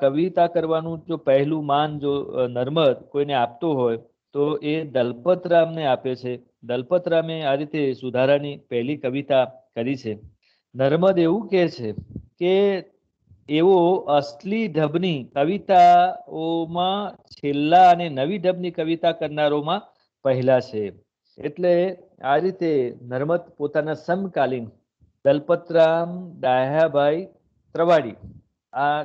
કવિતા કરવાનું જો પહેલું માન જો નર્મદ કોઈને આપતો હોય, તો એ દલપતરામને આપે છે. દલપતરામે આ રીતે સુધારાની પહેલી કવિતા કરી છે. નર્મદ એવું કહે છે કે એવો અસલી ઢબની કવિતાઓમાં છેલ્લા અને નવી ઢબની કવિતા કરનારોમાં પહેલા છે. એટલે આ રીતે નર્મદ પોતાના સમકાલીન દલપતરામ ડાહ્યાભાઈ ત્રવાડી આ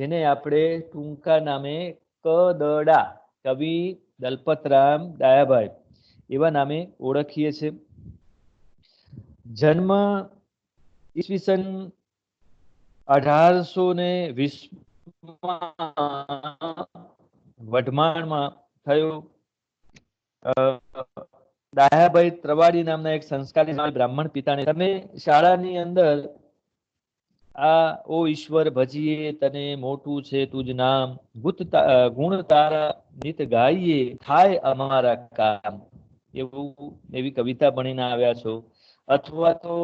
જેને આપણે ટૂંકા નામે કદડા, કવિ દલપતરામ ડાયાભાઈ એવા નામે ઓળખીએ છીએ જન્મ ઈસવીસન અઢારસો ને વીસ વઢમાણમાં થયો. દાયાભાઈ ત્રવાડી નામના એક સંસ્કારી બ્રાહ્મણ પિતાને. તમે શાળાની અંદર આ ઓ ઈશ્વર ભજીએ, તને મોટું છે તુજ નામ. ગુણ તારા નિત ગાઈએ, થાય અમારા કામ. એવું એવી કવિતા ભણીને આવ્યા છો. અથવા તો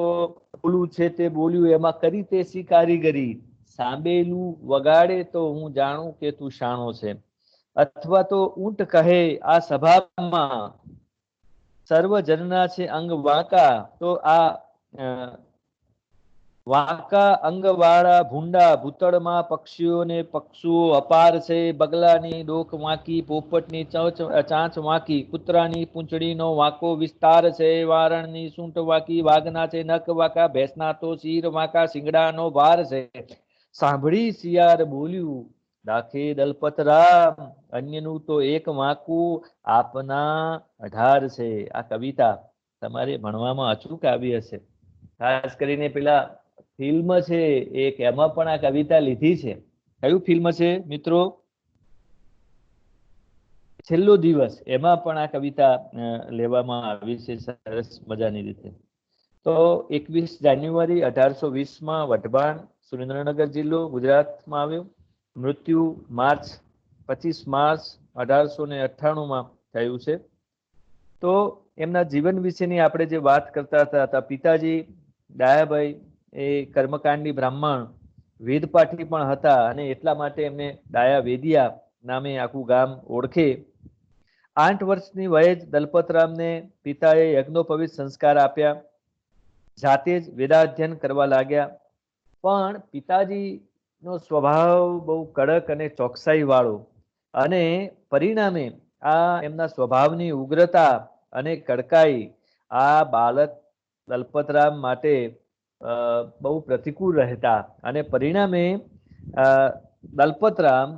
બોલું છે તે બોલ્યું, એમાં કરી તે સી કારીગરી સાંભેલું વગાડે તો હું જાણું કે તું શાણો છે. અથવા તો ઊંટ કહે, આ સભામાં સર્વજનના છે અંગ વાંકા. તો આ વાંકા અંગવાળા ભૂંડા, ભૂતળમાં પક્ષીઓને પક્ષુઓ અપાર છે. બગલાની ડોક વાંકી, પોપટની ચાંચ વાંકી, કૂતરાની પૂંછડીનો વાંકો વિસ્તાર છે. વારણની સૂંટ વાંકી, વાઘના છે નખ વાંકા, ભેંસના તો શીર વાંકા, શિંગડાનો ભાર છે. સાંભળી શિયાર બોલ્યું, દાખે દલપતરામ અન્યનું તો એક વાંકું આપના અઢાર છે. આ કવિતા તમારે ભણવામાં અચૂક આવી હશે. ખાસ કરીને પેલા ફિલ્મ છે, એક એમાં પણ આ કવિતા લીધી છે. કયું ફિલ્મ છે, મિત્રો? છેલ્લો દિવસ, એમાં પણ આ કવિતા લેવામાં આવી છે, સરસ મજાની રીતે. તો એકવીસ જાન્યુઆરી અઢારસો વીસમાં વઢવાણ, સુરેન્દ્રનગર જિલ્લો, ગુજરાતમાં આવ્યો. મૃત્યુ માર્ચ, પચીસ માર્ચ અઢારસો ને અઠ્ઠાણુંમાં થયું છે. તો એમના જીવન વિશેની આપણે જે વાત કરતા હતા પિતાજી, ડાયાભાઈ એ કર્મકાંડી બ્રાહ્મણ વેદપાઠી પણ હતા અને એટલા માટે એમને ડાયા વેદિયા નામે આખું ગામ ઓળખે. આઠ વર્ષની વયે જ દલપતરામને પિતાએ યજ્ઞોપવિત સંસ્કાર આપ્યા. જાતે જ વેદાધ્યયન કરવા લાગ્યા. પણ પિતાજીનો સ્વભાવ બહુ કડક અને ચોકસાઈ વાળો અને પરિણામે આ એમના સ્વભાવની ઉગ્રતા અને કડકાઈ આ બાળક દલપતરામ માટે બહુ પ્રતિકૂળ રહેતા અને પરિણામે દલપતરામ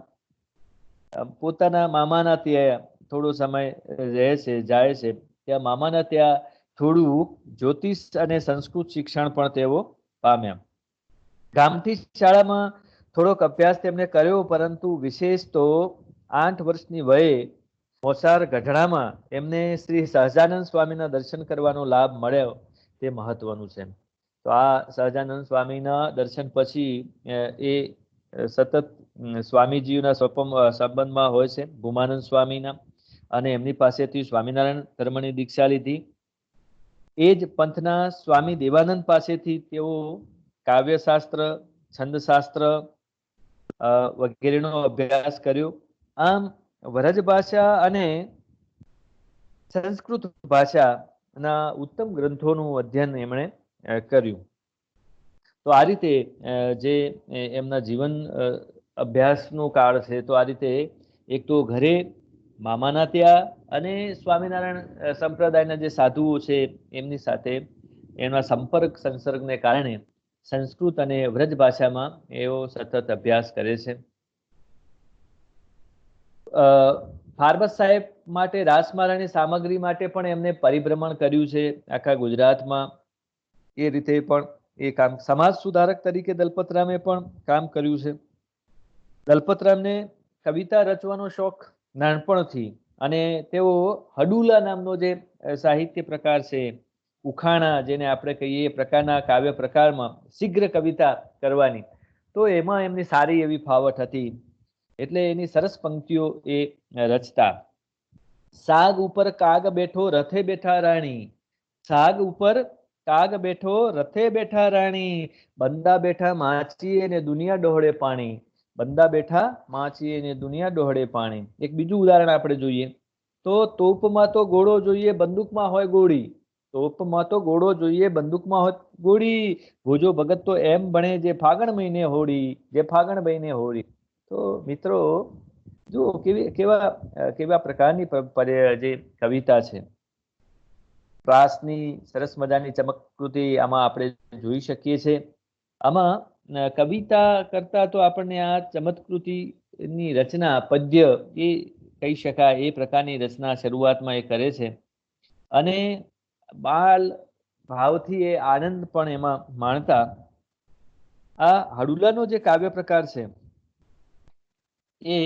પોતાના મામાના ત્યાં થોડો સમય રહે છે, જાય છે. ત્યાં મામાના ત્યાં થોડું જ્યોતિષ અને સંસ્કૃત શિક્ષણ પણ તેઓ પામ્યા. ગામથી શાળામાં થોડોક અભ્યાસ તેમણે કર્યો, પરંતુ વિશેષ તો આઠ વર્ષની વયે મોસાર ગઢડામાં એમને શ્રી સહજાનંદ સ્વામીના દર્શન કરવાનો લાભ મળ્યો. તે મહત્વનું છે. તો આ સહજાનંદ સ્વામીના દર્શન પછી એ સતત સ્વામીજીના સંબંધમાં હોય છે, ભૂમાનંદ સ્વામીના. અને એમની પાસેથી સ્વામિનારાયણ ધર્મની દીક્ષા લીધી. એ જ પંથના સ્વામી દેવાનંદ પાસેથી તેઓ કાવ્યશાસ્ત્ર, છંદશાસ્ત્ર વગેરેનો અભ્યાસ કર્યો. આમ વરજ ભાષા અને સંસ્કૃત ભાષાના ઉત્તમ ગ્રંથોનું અધ્યયન એમણે કર્યું. તો આ રીતે જે એમના જીવન અભ્યાસનો કાળ છે, તો આ રીતે એક તો ઘરે મામાના ત્યાં અને સ્વામિનારાયણ સંપ્રદાયના જે સાધુઓ છે, એમની સાથે એમના સંપર્ક સંસર્ગને કારણે સંસ્કૃત અને વ્રજ ભાષામાં એઓ સતત અભ્યાસ કરે છે. ફાર્મસ સાહેબ માટે રાસમારાની સામગ્રી માટે પણ એમને પરિભ્રમણ કર્યું છે, આખા ગુજરાતમાં. એ રીતે પણ એ કામ સમાજ સુધારક તરીકે દલપતરામે પણ કામ કર્યું છે. દલપતરામને કવિતા રચવાનો શોખ નાનપણથી અને તેઓ હડુલા નામનો જે સાહિત્ય પ્રકાર છે, ઉખાણા જેને આપણે કહીએ એ પ્રકારના કાવ્ય પ્રકારમાં શીઘ્ર કવિતા કરવાની, તો એમાં એમની સારી એવી ફાવટ હતી. એટલે એની સરસ પંક્તિઓ એ રચતા. સાગ ઉપર કાગ બેઠો રથે બેઠા રાણી, સાગ ઉપર કાગ બેઠો, રથે બેઠા રાણી, બંદા બેઠા માચીએ ને દુનિયા ડોહળે પાણી. બંદા બેઠા માચીએ ને દુનિયા ડોહળે પાણી. એક બીજું ઉદાહરણ આપણે જોઈએ. તો તોપમાં તો ઘોડો જોઈએ, બંદૂકમાં હોય ગોળી. તોપમાં તો ઘોડો જોઈએ, બંદૂકમાં હોય ગોળી. ભોજો ભગત તો એમ ભણે જે ફાગણ મહિને હોળી, જે ફાગણ મહિને હોળી. તો મિત્રો, જુઓ કેવી, કેવા કેવા પ્રકારની જે કવિતા છે. પ્રાસની સરસ મજાની ચમકૃતિ આમાં આપણે જોઈ શકીએ છીએ. આમાં કવિતા કરતા તો આપણને આ ચમત્કૃતિની રચના, પદ્ય એ કહી શકાય, એ પ્રકારની રચના શરૂઆતમાં એ કરે છે. અને બાલ ભાવથી એ આનંદ પણ એમાં માણતા. આ હડુલાનો જે કાવ્ય પ્રકાર છે, એ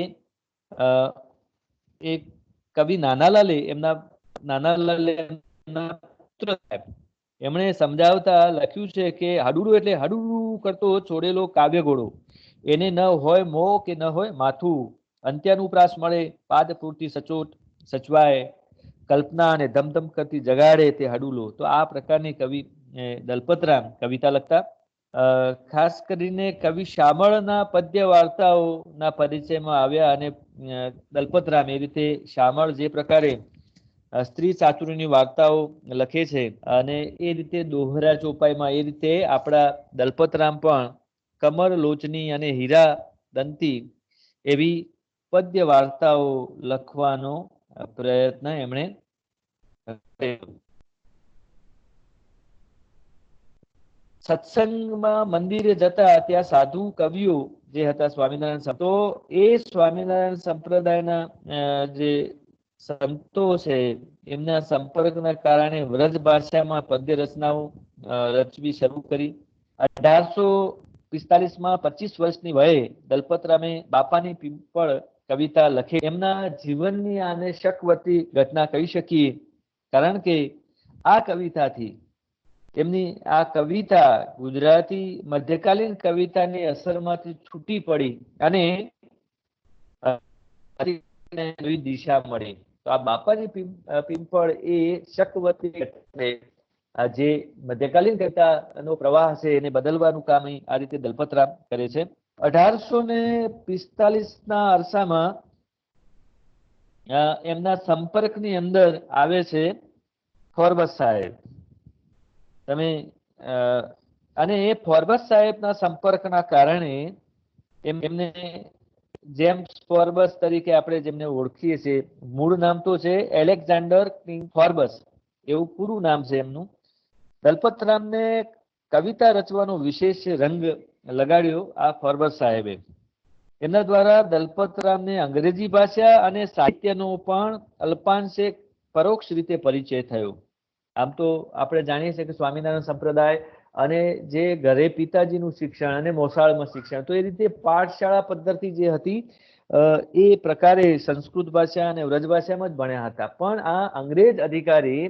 એક કવિ નાનાલાલે, એમના નાનાલાલે સાહેબ એમણે સમજાવતા લખ્યું છે કે હાડુડું એટલે હાડુડું કરતો છોડેલો કાવ્ય ઘોડો. એને ન હોય મો કે ન હોય માથું, અંત્યાનુપ્રાસ મળે, પાદ પૂરતી સચોટ, સચવાય, કલ્પના અને ધમધમ કરતી જગાડે તે હડુલો. તો આ પ્રકારની કવિ દલપતરામ કવિતા લખતા. ખાસ કરીને કવિ શામળના પદ્ય વાર્તાઓના પરિચયમાં આવ્યા અને દલપતરામ એ રીતે શામળ જે પ્રકારે સ્ત્રી ચાતુરીની વાર્તાઓ લખે છે અને એ રીતે દોહરા ચોપાઈમાં એ રીતે આપણા દલપતરામ પણ કમર લોચની અને હીરા દંતી એવી પદ્ય વાર્તાઓ લખવાનો પ્રયત્ન એમણે સત્સંગમાં મંદિરે જતા ત્યાં સાધુ કવિઓ જે હતા સ્વામિનારાયણ તો એ સ્વામિનારાયણ સંપ્રદાયના જે સંતો એમના સંપર્કના કારણે વ્રજ ભાષામાં પદ્ય રચનાઓ રચવી શરૂ કરી. અઢારસો પિસ્તાલીસમાં પચીસ વર્ષની વયે દલપતરામે બાપાની પિંપળ કવિતા લખી. એમના જીવનની આને શકવતી ઘટના કહી શકીએ, કારણ કે આ કવિતાથી એમની આ કવિતા ગુજરાતી મધ્યકાલીન કવિતાની અસરમાંથી છૂટી પડી અને દિશા મળી. તો આ બાપાની પિંપળ એ શકવતી જે મધ્યકાલીન કવિતાનો પ્રવાહ છે એને બદલવાનું કામ આ રીતે દલપતરામ કરે છે. અઢારસો ને પિસ્તાલીસ અરસામાં એમના સંપર્કની અંદર આવે છે ફોર્બસ સાહેબ. તમે અને એ ફોર્બસ સાહેબના સંપર્કના કારણે એમ, એમને જેમ્સ ફોર્બસ તરીકે આપણે જેમને ઓળખીએ છીએ, મૂળ નામ તો છે એલેક્ઝાન્ડર કિંગ ફોર્બસ, એવું પૂરું નામ છે એમનું. દલપતરામને કવિતા રચવાનો વિશેષ રંગ લગાડ્યો આ ફોર્બસ સાહેબે. એમના દ્વારા દલપતરામને અંગ્રેજી ભાષા અને સાહિત્યનો પણ અલ્પાંશે પરોક્ષ રીતે પરિચય થયો. આમ તો આપણે જાણીએ છીએ કે સ્વામિનારાયણ સંપ્રદાય અને જે ઘરે પિતાજીનું શિક્ષણ અને મોસાળમાં શિક્ષણ, તો એ રીતે પાઠશાળા પદ્ધતિ જે હતી એ પ્રકારે સંસ્કૃત ભાષા અને વ્રજ ભાષામાં જ ભણ્યા હતા. પણ આ અંગ્રેજ અધિકારી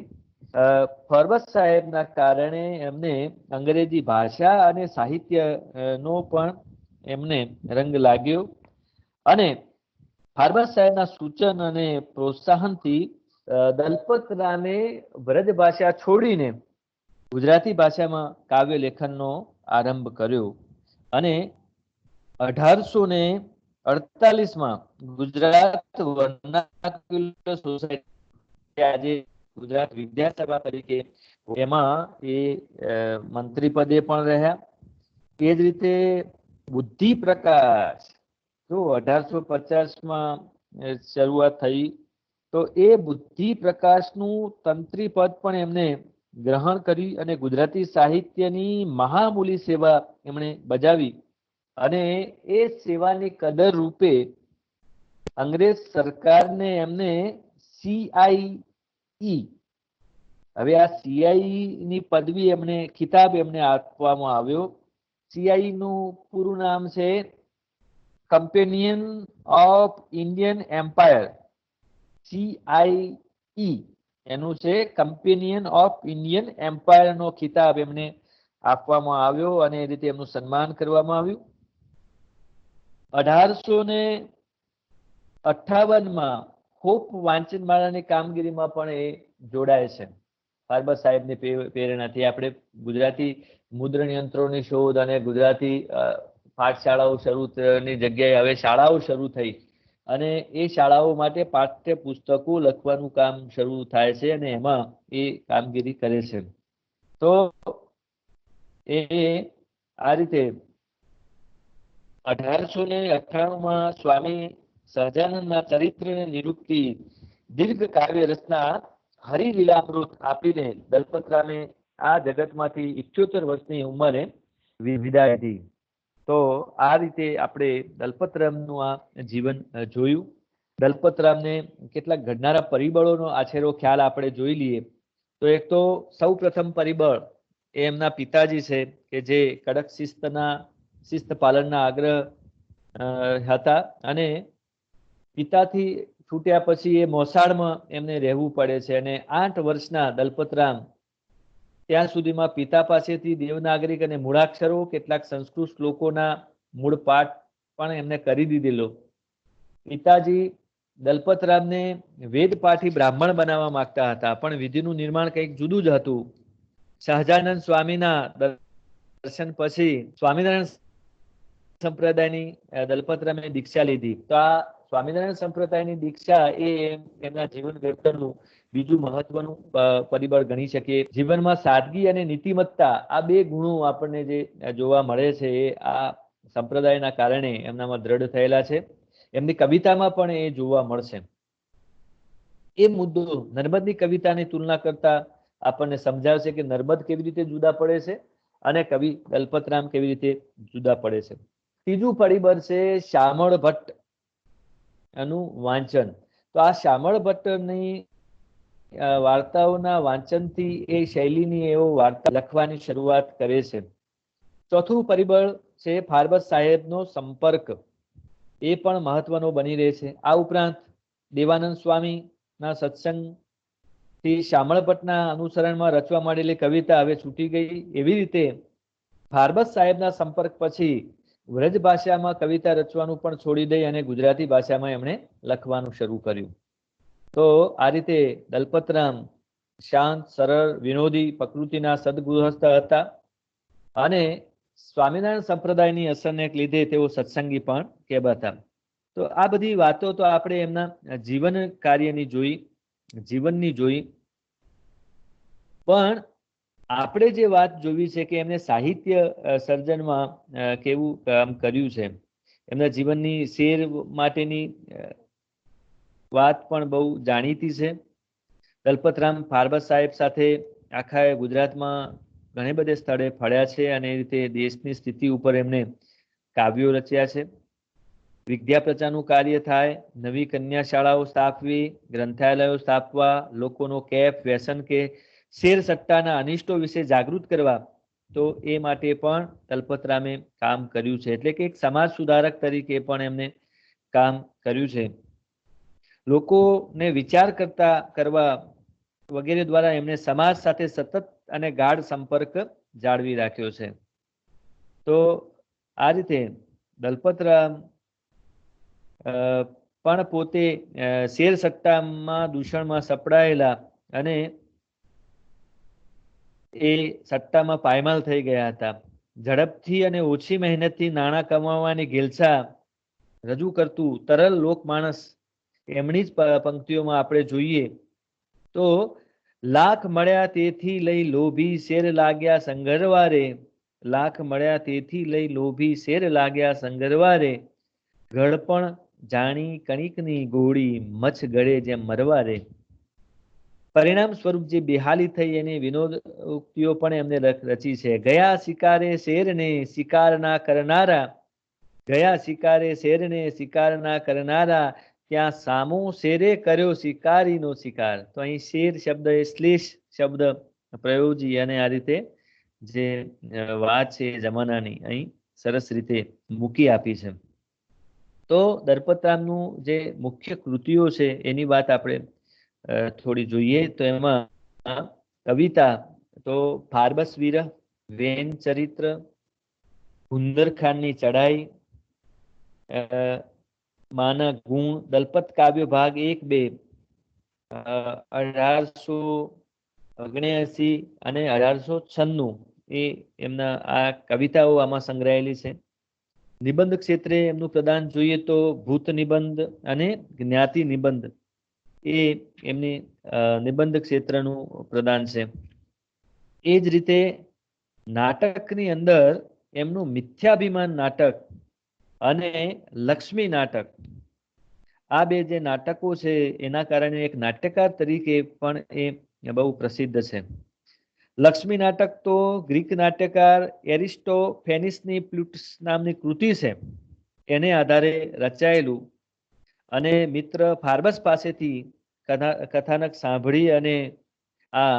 ફરબત સાહેબના કારણે એમને અંગ્રેજી ભાષા અને સાહિત્યનો પણ એમને રંગ લાગ્યો અને ફાર્બસ સાહેબના સૂચન અને પ્રોત્સાહનથી દલપતરાને વ્રજ ભાષા છોડીને ગુજરાતી ભાષામાં કાવ્ય લેખનનો આરંભ કર્યો અને અઢારસો ને અડતાલીસમાં ગુજરાત વર્નાક્યુલર સોસાયટી આજે ગુજરાત વિદ્યાસભા તરીકે એમાં એ મંત્રી પદે પણ રહ્યા. એ જ રીતે બુદ્ધિ પ્રકાશ, જો અઢારસો પચાસમાં શરૂઆત થઈ, તો એ બુદ્ધિ પ્રકાશનું તંત્રી પદ પણ એમને ગ્રહણ કરી અને ગુજરાતી સાહિત્યની મહામૂલી સેવા એમણે બજાવી અને એ સેવાની કદર રૂપે અંગ્રેજ સરકારને એમને સીઆઈ હવે આ સીઆઈ ની પદવી એમને ખિતાબ એમને આપવામાં આવ્યો. સીઆઈ નું પૂરું નામ છે companion of Indian empire CI એનું છે કમ્પેનિયન ઓફ ઇન્ડિયન એમ્પાયરનો ખિતાબ એમને આપવામાં આવ્યો અને એ રીતે એમનું સન્માન કરવામાં આવ્યું. અઢારસો ને અઠાવનમાં હોપ વાંચનમાળાની કામગીરીમાં પણ એ જોડાય છે. ફાર્બર સાહેબની પ્રેરણાથી આપણે ગુજરાતી મુદ્રણ યંત્રોની શોધ અને ગુજરાતી પાઠશાળાઓ શરૂ થવાની જગ્યાએ હવે શાળાઓ શરૂ થઈ. અને એ શાળાઓ માટે પાઠ્ય પુસ્તકો લખવાનું કામ શરૂ થાય છે અને એમાં એ કામગીરી કરે છે. તો એ આ રીતે અઢારસો ને અઠ્ઠાણુંમાં સ્વામી સહજાનંદના ચરિત્રને નિરૂપતી દીર્ઘ કાવ્ય રચના હરિલીલામૃત આપીને દલપતરામે આ જગતમાંથી ઇઠ્યોતેર વર્ષની ઉંમરે વિદાય હતી તો આ રીતે આપણે દલપતરામનું આ જીવન જોયું. દલપતરામને કેટલાક ઘડનારા પરિબળોનો આછેરો ખ્યાલ આપણે જોઈ લઈએ. તો એક તો સૌ પ્રથમ પરિબળ એ એમના પિતાજી છે, કે જે કડક શિસ્તના, શિસ્ત પાલનના આગ્રહ હતા અને પિતાથી છૂટ્યા પછી એ મોસાળમાં એમને રહેવું પડે છે અને આઠ વર્ષના દલપતરામ ત્યાં સુધીમાં પિતા પાસેથી દેવનાગરિક અને મૂળાક્ષરો, કેટલાક સંસ્કૃત શ્લોકોના મૂળ પાઠ પણ એમને કરી દીધેલો. પિતાજી દલપતરામને વેદપાઠી બ્રાહ્મણ બનાવવા માંગતા હતા, પણ વિધિનું નિર્માણ કંઈક જુદું જ હતું. સહજાનંદ સ્વામીના દર્શન પછી સ્વામિનારાયણ સંપ્રદાયની દલપતરામે દીક્ષા લીધી. તો આ સ્વામિનારાયણ સંપ્રદાયની દીક્ષા એ એમના જીવન વેતનનું બીજું મહત્વનું પરિબળ ગણી શકીએ. જીવનમાં સાદગી અને નીતિમત્તા આ બે ગુણો આપણને જે જોવા મળે છે, એ આ સંપ્રદાયના કારણે એમનામાં દ્રઢ થયેલા છે. એમની કવિતામાં પણ એ જોવા મળશે. એ મુદ્દો નર્મદની કવિતાની તુલના કરતા આપણને સમજાવશે કે નર્મદ કેવી રીતે જુદા પડે છે અને કવિ દલપતરામ કેવી રીતે જુદા પડે છે. ત્રીજું પરિબળ છે શામળ ભટ્ટ એનું વાંચન. તો આ શામળ ભટ્ટની વાર્તાઓના વાંચનથી એ શૈલીની એવો વાર્તા લખવાની શરૂઆત કરે છે. ચોથું પરિબળ છે ફાર્બસ સાહેબનો સંપર્ક. એ પણ મહત્વનો બની રહે છે. આ ઉપરાંત દેવાનંદ સ્વામીના સત્સંગથી શામળભટ્ટના અનુસરણમાં રચવા માંડેલી કવિતા હવે છૂટી ગઈ. એવી રીતે ફાર્બસ સાહેબના સંપર્ક પછી વ્રજ ભાષામાં કવિતા રચવાનું પણ છોડી દઈ અને ગુજરાતી ભાષામાં એમણે લખવાનું શરૂ કર્યું. તો આ રીતે દલપતરામ શાંત, સરળ, વિનોદી પ્રકૃતિના સદગૃહસ્થ હતા અને સ્વામિનારાયણ સંપ્રદાયની અસરને લીધે તેઓ સત્સંગી પણ કહેવાતા તો આ બધી વાતો તો આપણે એમના જીવન કાર્યની જોઈ, જીવનની જોઈ. પણ આપણે જે વાત જોવી છે કે એમને સાહિત્ય સર્જનમાં કેવું કામ કર્યું છે? એમના જીવનની શેર માટેની વાત પણ બહુ જાણીતી છે. દલપતરામ ફાર્બસ સાહેબ સાથે આખા ગુજરાતમાં ઘણી બધે સ્થળે ફળ્યા છે અને એ રીતે દેશની સ્થિતિ ઉપર એમને કાવ્યો રચ્યા છે. વિદ્યા પ્રચારનું કાર્ય થાય, નવી કન્યા શાળાઓ સ્થાપવી, ગ્રંથાલયો સ્થાપવા, લોકોનો કેફ, વ્યસન કે શેર સટ્ટાના અનિષ્ટો વિશે જાગૃત કરવા, તો એ માટે પણ દલપતરામે કામ કર્યું છે. એટલે કે એક સમાજ સુધારક તરીકે પણ એમને કામ કર્યું છે. લોકોને વિચાર કરતા, કરવા વગેરે દ્વારા એમણે સમાજ સાથે સતત અને ગાઢ સંપર્ક જાળવી રાખ્યો છે. તો આ રીતે દલપતરામ પણ પોતે શેર સટ્ટામાં, દૂષણમાં સપડાયેલા અને એ સટ્ટામાં પાયમાલ થઈ ગયા હતા. ઝડપથી અને ઓછી મહેનતથી નાણાં કમાવવાની ઘેલછા રજૂ કરતું તરલ લોક માણસ એમની જ પંક્તિઓમાં આપણે જોઈએ તો, લાખ મળ્યા તેથી લઈ લોભી શેર લાગ્યા સંગરવારે. લાખ મળ્યા તેથી લઈ લોભી શેર લાગ્યા સંગરવારે. ગળપણ જાણી કણિકની ગોળી મચ્છ ગળે જેમ મરવારે. પરિણામ સ્વરૂપ જે બેહાલી થઈ એની વિનોદ ઉક્તિઓ પણ એમને રચી છે. ગયા શિકારે શેરને શિકાર ના કરનારા. ગયા શિકારે શેરને શિકાર ના કરનારા. ત્યાં સામુ શેરે કર્યો શિકારીનો શિકાર. તો અહીં શેર શબ્દ એ શ્લેષ શબ્દ પ્રયોજી અને આ રીતે જે વાત છે જમાનાની અહીં સરસ રીતે મૂકી આપી છે. તો દરપતરામનું જે મુખ્ય કૃતિઓ છે એની વાત આપણે થોડી જોઈએ તો એમાં કવિતા તો ફાર્બસ વિરહ વેન ચરિત્ર, હુંદરખાનની ચડાઈ માના, ગુણ, દલપત, કાવ્ય, ભાગ એક, બે. અઢારસો ઓગણસી અને અઢારસો છન્નું એ એમના આ કવિતાઓ આમાં સંગ્રહાયેલી છે. નિબંધ ક્ષેત્રે એમનું પ્રદાન જોઈએ તો ભૂત નિબંધ અને જ્ઞાતિ નિબંધ એ એમની નિબંધ ક્ષેત્રનું પ્રદાન છે. એ જ રીતે નાટકની અંદર એમનું મિથ્યાભિમાન નાટક અને લક્ષ્મી નાટક. આ બે જે નાટકો છે, એના કારણે એક નાટ્યકાર તરીકે પણ એ બહુ પ્રસિદ્ધ છે. લક્ષ્મી નાટક તો ગ્રીક નાટ્યકાર એરિસ્ટો ફેનિસની પ્લુટ્સ નામની કૃતિ છે. એને આધારે રચાયેલું અને મિત્ર ફાર્બસ પાસેથી કથાનક સાંભળી અને આ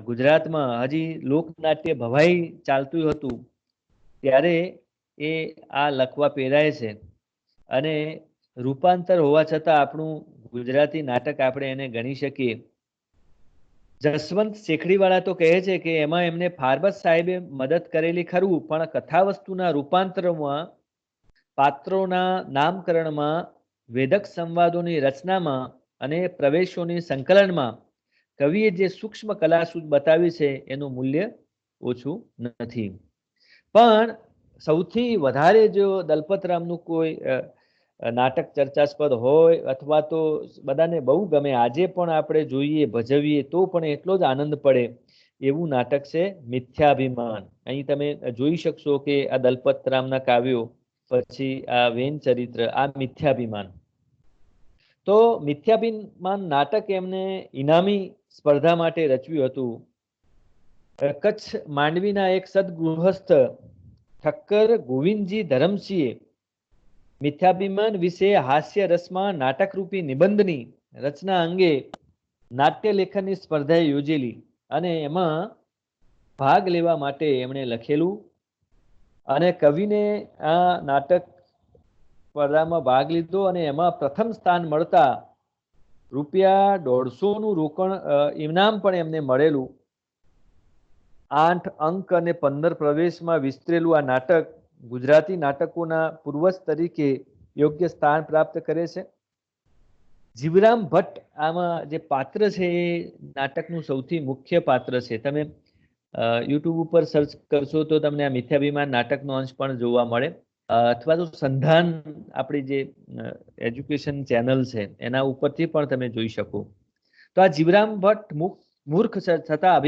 ગુજરાતમાં હજી લોકનાટ્ય ભવાઈ ચાલતું હતું, ત્યારે એ આ લખવા પહેરાય છે. અને રૂપાંતર હોવા છતાં આપણું ગુજરાતી નાટક આપણે એને ગણી શકીએ. જસવંત શેખડીવાળા તો કહે છે કે એમાં એમને ફાર્બસ સાહેબે મદદ કરેલી ખરું, પણ કથા વસ્તુના રૂપાંતરમાં, પાત્રોના નામકરણમાં, વેદક સંવાદોની રચનામાં અને પ્રવેશોની સંકલનમાં કવિએ જે સૂક્ષ્મ કલા બતાવી છે એનું મૂલ્ય ઓછું નથી. પણ સૌથી વધારે જો દલપતરામનું કોઈ નાટક ચર્ચાસ્પદ હોય અથવા તો બધાને બહુ ગમે, આજે પણ આપણે જોઈએ, ભજવીએ, તો પણ એટલો જ આનંદ પડે એવું નાટક છે મિથ્યાભિમાન. અહીં તમે જોઈ શકશો કે આ દલપતરામના કાવ્યો, પછી આ વેન ચરિત્ર, આ મિથ્યાભિમાન. તો મિથ્યાભિમાન નાટક એમને ઇનામી સ્પર્ધા માટે રચ્યું હતું. કચ્છ માંડવીના એક સદગૃહસ્થ ઠક્કર ગોવિંદજી ધરમસિંહે મિથ્યાભિમાન વિશે હાસ્ય રસમાં નાટકરૂપી નિબંધની રચના અંગે નાટ્ય લેખનની સ્પર્ધા યોજેલી અને એમાં ભાગ લેવા માટે એમણે લખેલું. અને કવિને આ નાટક સ્પર્ધામાં ભાગ લીધો અને એમાં પ્રથમ સ્થાન મળતા રૂપિયા દોઢસોનું રોકણ ઇનામ પણ એમને મળેલું. આઠ અંક અને પંદર પ્રવેશમાં વિસ્તરેલું આ નાટક ગુજરાતી નાટકોના પૂર્વજ તરીકે યોગ્ય સ્થાન પ્રાપ્ત કરે છે. જીવરામ ભટ્ટ આમાં જે પાત્ર છે એ નાટકનું સૌથી મુખ્ય પાત્ર છે. તમે યુટ્યુબ ઉપર સર્ચ કરશો તો તમને આ મિથ્યાભિમાન નાટકનો અંશ પણ જોવા મળે. અથવા તો સંધાન આપણી જે એજ્યુકેશન ચેનલ છે એના ઉપરથી પણ તમે જોઈ શકો. તો આ જીવરામ ભટ્ટ મૂર્ખ છતાં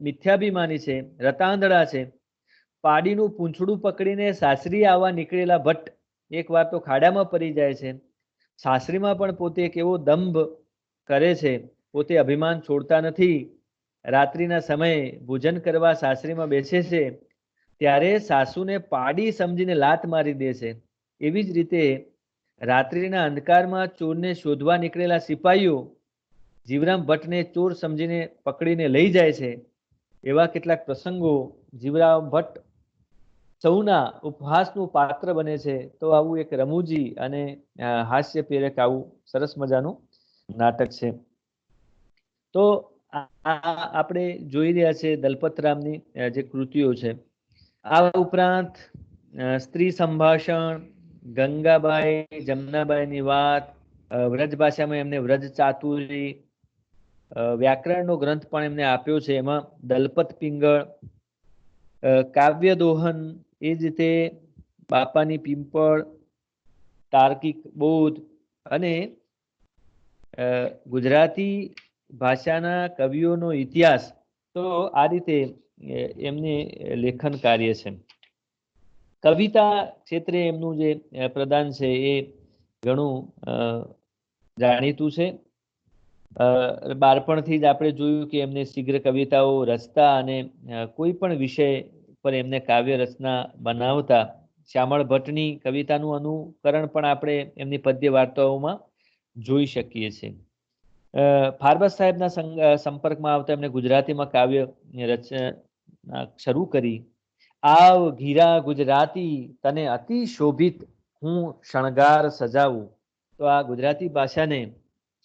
મિથ્યાભિમાની છે, રતાંધળા છે. પાડીનું પૂંછડું પકડીને સાસરી આવવા નીકળેલા ભટ્ટ એકવાર તો ખાડામાં પડી જાય છે. સાસરીમાં પણ પોતે કેવો દંભ કરે છે, પોતે અભિમાન છોડતા નથી. રાત્રિના સમયે ભોજન કરવા સાસરીમાં બેસે છે, ત્યારે સાસુને પાડી સમજીને લાત મારી દે છે. એવી જ રીતે રાત્રિના અંધકારમાં ચોરને શોધવા નીકળેલા સિપાહીઓ જીવરામ ભટ્ટને ચોર સમજીને પકડીને લઈ જાય છે, એવા કેટલાક પ્રસંગો જીવરામ ભટ્ટ સૌના ઉપહાસનું પાત્ર બને છે. તો આવું એક રમૂજી અને હાસ્ય પ્રેરક આવું સરસ મજાનું નાટક છે. તો આપણે જોઈ રહ્યા છે દલપતરામની જે કૃતિઓ છે. આ ઉપરાંત સ્ત્રી સંભાષણ, ગંગાબાઈ, જમનાબાઈની વાત વ્રજ ભાષામાં એમને વ્રજ ચાતુરી વ્યાકરણનો ગ્રંથ પણ એમને આપ્યો છે. એમાં દલપત પિંગળ કાવ્ય દોહન, એ જ રીતે બાપાની પિંપળ, તાર્કિક બોધ અને ગુજરાતી ભાષાના કવિઓનો ઇતિહાસ. તો આ રીતે એમને લેખન કાર્ય છે. કવિતા ક્ષેત્રે એમનું જે પ્રદાન છે એ ઘણું જાણીતું છે. બાળપણથી જ આપણે જોયું કે એમને શીઘ્ર કવિતાઓ રચતા અને કોઈ પણ વિષય પર એમને કાવ્ય રચના બનાવતા શ્યામળ ભટ્ટની કવિતાનું અનુકરણ પણ આપણે એમની પદ્ય વાર્તાઓમાં જોઈ શકીએ છીએ. ફારબસ સાહેબના સંપર્કમાં આવતા એમને ગુજરાતીમાં કાવ્ય રચના શરૂ કરી. આવ ઘીરા ગુજરાતી, તને અતિ શોભિત, હું શણગાર સજાવું. તો આ ગુજરાતી ભાષાને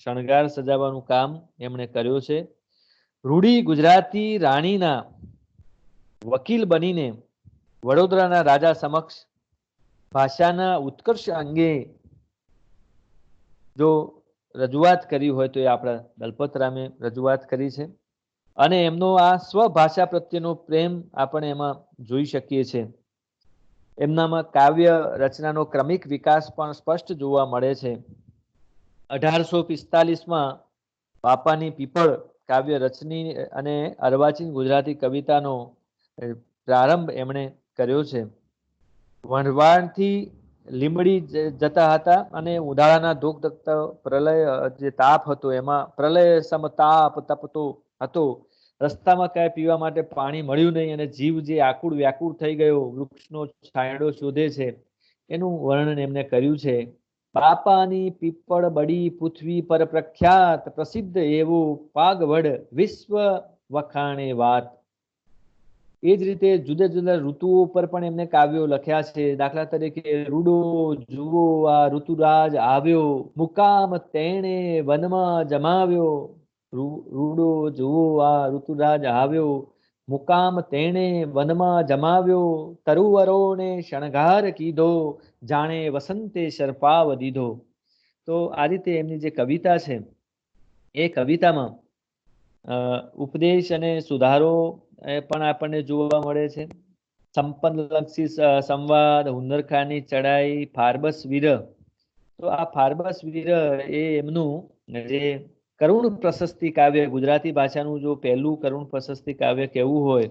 શણગાર સજાવવાનું કામ એમણે કર્યું છે. રૂડી ગુજરાતી રાણીના વકીલ બનીને વડોદરાના રાજા સમક્ષ ભાષાના ઉત્કર્ષ અંગે જો રજૂઆત કરી હોય તો એ આપણા દલપતરામે રજૂઆત કરી છે. અને એમનો આ સ્વભાષા પ્રત્યેનો પ્રેમ આપણે એમાં જોઈ શકીએ છીએ એમનામાં કાવ્ય રચનાનો ક્રમિક વિકાસ પણ સ્પષ્ટ જોવા મળે છે. અઢારસો પિસ્તાલીસમાં બાપાની પીપળ કાવ્ય રચની અને અર્વાચીન ગુજરાતી કવિતાનો પ્રારંભ એમણે કર્યો છે. વણવાણથી લીમડી જતા હતા અને ઉધાળાના ધોક ધકતા પ્રલય, જે તાપ હતો એમાં પ્રલય સમ તાપ તપતો હતો. રસ્તામાં કાંઈ પીવા માટે પાણી મળ્યું નહીં અને જીવ જે આકુળ વ્યાકુળ થઈ ગયો, વૃક્ષનો છાંયડો શોધે છે. એનું વર્ણન એમને કર્યું છે. બાપાની પીપળ બડી પૃથ્વી પર પ્રખ્યાત, પ્રસિદ્ધ એવું પાગવડ વિશ્વ વખાણે વાત. એ જ રીતે જુદા જુદા ઋતુઓ પર પણ એમને કાવ્યો લખ્યા છે. દાખલા તરીકે, રૂડો જુઓ, આ ઋતુરાજ આવ્યો, મુકામ તેણે વનમાં જમાવ્યો. રૂડો જુઓ, આ ઋતુરાજ આવ્યો. મુકામ તેણે વનમાં જમાવ્યો, તરુવરોને શણગાર કીધો, જાણે વસંતે શરપાવ દીધો. તો આ રીતે એમની જે કવિતા છે, એ કવિતામાં ઉપદેશ અને સુધારો પણ આપણને જોવા મળે છે. સંપન્નલક્ષી સંવાદ, હુનરખાની ચડાઈ ફારબસ વિરહ. તો આ ફારબસ વિરહ એ એમનું જે કરુણ પ્રશસ્તિ કાવ્ય, ગુજરાતી ભાષાનું જો પહેલું કરુણ પ્રશસ્તિ કાવ્ય કેવું હોય,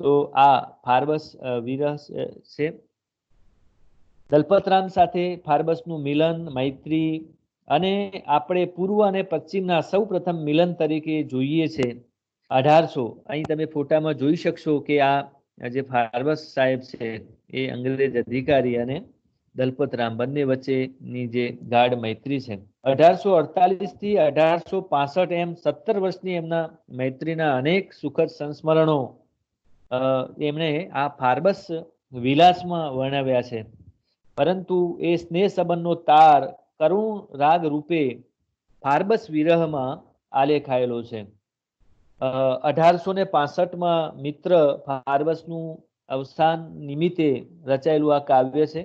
તો આ ફાર્બસ વિરહ છે દલપતરામ સાથે ફાર્બસનું મિલન, મૈત્રી અને આપણે પૂર્વ અને પશ્ચિમના સૌ પ્રથમ મિલન તરીકે જોઈએ છે. અઢારસો, અહીં તમે ફોટામાં જોઈ શકશો કે આ જે ફાર્બસ સાહેબ છે, એ અંગ્રેજ અધિકારી અને દલપતરામ બંને વચ્ચેની જે ગાઢ મૈત્રી છે. અઢારસો અડતાલીસથી અઢારસો પાસઠ એમ સત્તર વર્ષની એમના મૈત્રીના અનેક સુખદ સંસ્મરણો એમણે આ ફાર્બસ વિલાસમાં વર્ણવ્યા છે. પરંતુ એ સ્નેહ સંબંધનો તાર કરુણ રાગ રૂપે ફાર્બસ વિરહમાં આલેખાયેલો છે. અઢારસો ને પાસઠમાં મિત્ર ફાર્બસનું અવસાન નિમિત્તે રચાયેલું આ કાવ્ય છે.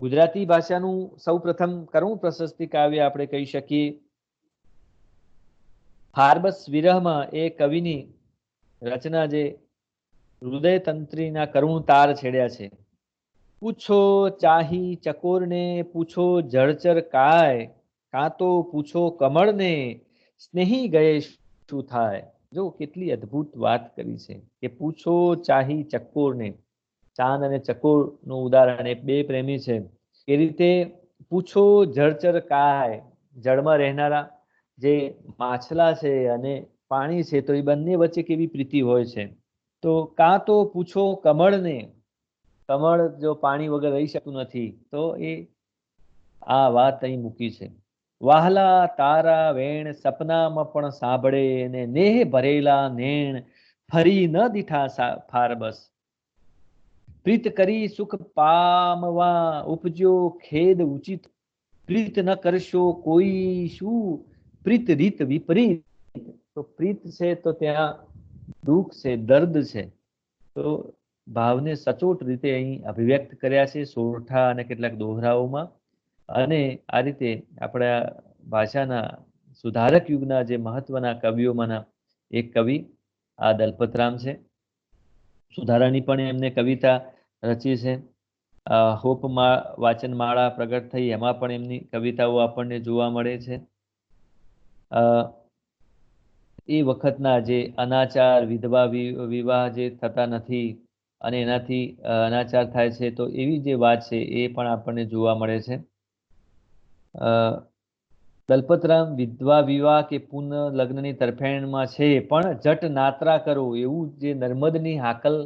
ગુજરાતી ભાષાનું સૌ પ્રથમ કરું પ્રશસ્તિ કાવ્ય આપણે કહી શકીએ. ફાર્બસ વિરહમાં એ કવિની રચના જે હૃદય તંત્રીના કરુણ તાર છેડ્યા છે. પૂછો ચાહી ચકોરને, પૂછો જળચર કાય, કાં તો પૂછો કમળને, સ્નેહી ગયે શું થાય? જો કેટલી અદ્ભુત વાત કરી છે કે પૂછો ચાહી ચકોરને ચાંદ અને ચકુરનું ઉદાહરણ એ બે પ્રેમી છે. એ રીતે પૂછો જળચર કાય, જળમાં રહેનારા જે માછલા છે અને પાણી છે, તો એ બંને વચ્ચે કેવી પ્રીતિ હોય છે? તો કાં તો પૂછો કમળને, કમળ જો પાણી વગર રહી શકતું નથી, તો એ આ વાત અહીં મૂકી છે. વાહલા તારા વેણ સપનામાં પણ સાંભળે ને, નેહ ભરેલા નેણ ફરી ન દીઠા ફારબસ પ્રીત કરી સુખ પામવા ઉપજ્યો ખેદ ઉચિત. પ્રીત ન કરશો કોઈ શું? પ્રીત રીત વિપરીત. તો પ્રીત છે તો ત્યાં દુઃખ છે, દર્દ છે. તો ભાવને સચોટ રીતે અહીં અભિવ્યક્ત કર્યા છે સોરઠા અને કેટલાક દોહરાઓમાં. અને આ રીતે આપણા ભાષાના સુધારક યુગના જે મહત્વના કવિઓમાંના એક કવિ, આ દલપતરામ છે. સુધારાની પણ એમને કવિતા રચી છે. હોપમાં વાચનમાળા પ્રગટ થઈ એમાં પણ એમની કવિતાઓ આપણને જોવા મળે છે. એ વખતના જે અનાચાર, વિધવા વિવાહ જે થતા નથી અને એનાથી અનાચાર થાય છે, તો એવી જે વાત છે એ પણ આપણને જોવા મળે છે. દલપતરામ વિધવા વિવાહ કે પુનઃ લગ્નની તરફેણમાં છે, પણ જટ નાતરા કરો એવું જે નર્મદની હાકલ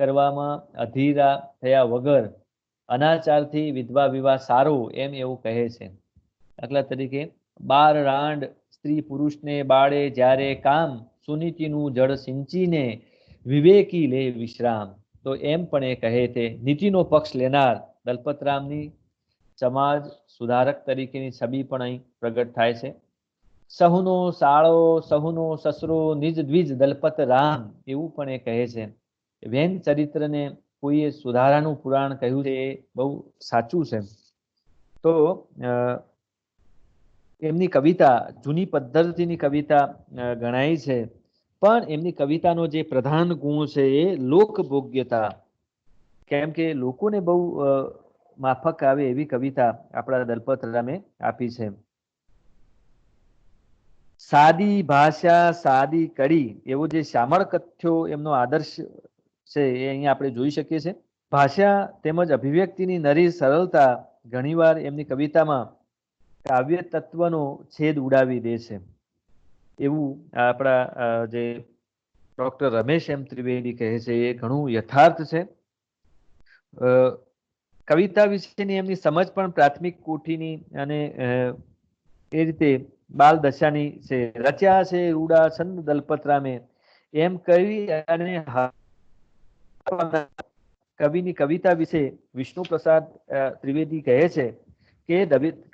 કરવામાં અધીરા થયા વગર અનાચારથી વિધવા વિવાહ સારો એમ એવું કહે છે. દાખલા તરીકે, બાર રાંડ સ્ત્રી પુરુષને બાળે જ્યારે કામ સુનીતિનું જળ સિંચીને વિવેકી લે વિશ્રામ. તો એમ પણ એ કહે છે, નીતિનો પક્ષ લેનાર દલપતરામની સમાજ સુધારક તરીકેની છબી પણ અહીં પ્રગટ થાય છે. સહુનો સાળો, સહુનો સસરો, નિજ દ્વિજ દલપત રામ એવું પણ એ કહે છે. વેન ચરિત્રને કોઈએ સુધારાનું પુરાણ કહ્યું છે એ બહુ સાચું છે. તો એમની કવિતા જૂની પદ્ધતિની કવિતા ગણાય છે. પણ એમની કવિતાનો જે પ્રધાન ગુણ છે એ લોકભોગ્યતા. કેમ કે લોકોને બહુ માફક આવે એવી કવિતા આપણા દલપત રામે આપી છે. સાદી ભાષા, સાદી કડી, એવો જે શ્યામળ કથ્યો એમનો આદર્શ છે એ અહીંયા આપણે જોઈ શકીએ છીએ. ભાષા તેમજ અભિવ્યક્તિની નરી સરળતા ઘણીવાર એમની કવિતામાં કાવ્ય તત્વનો છેદ ઉડાવી દે છે. એવું આપણા જે ડોક્ટર રમેશ એમ ત્રિવેદી કહે છે, એ ઘણું યથાર્થ છે. કવિતા વિશેની એમની સમજ પણ પ્રાથમિક કોઠીની અને એ રીતે બાલ દશાની છે. રચ્યા છે રૂડા છંદ દલપતરામે. એમ કવિ અને કવિની કવિતા વિશે વિષ્ણુ પ્રસાદ ત્રિવેદી કહે છે કે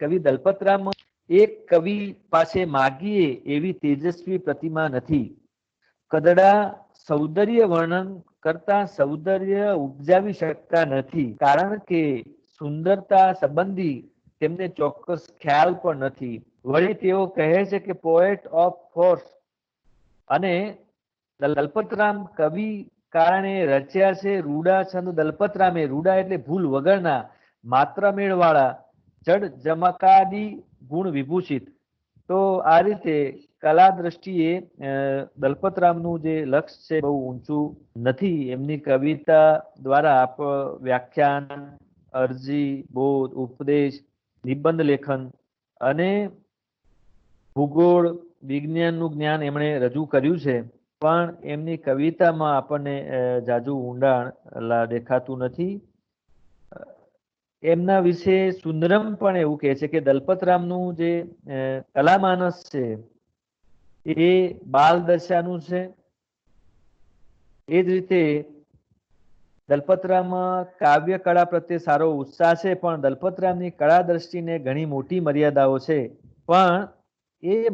કવિ દલપતરામ, એક કવિ પાસે માગીએ એવી તેજસ્વી પ્રતિમા નથી. કદડા સૌંદર્ય વર્ણન કરતા સૌંદર્ય ઉપજાવી શકતા નથી. કારણ કે સુંદરતા સંબંધી તેમને ચોક્કસ ખ્યાલ પણ નથી. વળી તેઓ કહે છે કે પોએટ ઓફ ફોર્સ અને દલપતરામ કવિ કારણે રચ્યા છે રૂડા છંદ. દલપતરામે રૂડા એટલે ભૂલ વગરના માત્ર મેળવાળા જડ જમકાદી ગુણ વિભૂષિત. તો આ રીતે કલા દ્રષ્ટિએ દલપતરામનું જે લક્ષ્ય છે બહુ ઊંચું નથી. એમની કવિતા દ્વારા આપ, વ્યાખ્યાન, અરજી, બોધ, ઉપદેશ, નિબંધ લેખન અને ભૂગોળ, વિજ્ઞાનનું જ્ઞાન એમણે રજૂ કર્યું છે. પણ એમની કવિતામાં આપણને જાજુ ઊંડાણ દેખાતું નથી. એમના વિશે સુંદરમ પણ એવું કહે છે કે દલપતરામનું જે કલામાનસ છે એ બાલ દશાનું છે. એ જ રીતે દલપતરામમાં કાવ્ય કળા પ્રત્યે સારો ઉત્સાહ છે, પણ દલપતરામની કળા દ્રષ્ટિને ઘણી મોટી મર્યાદાઓ છે. પણ એ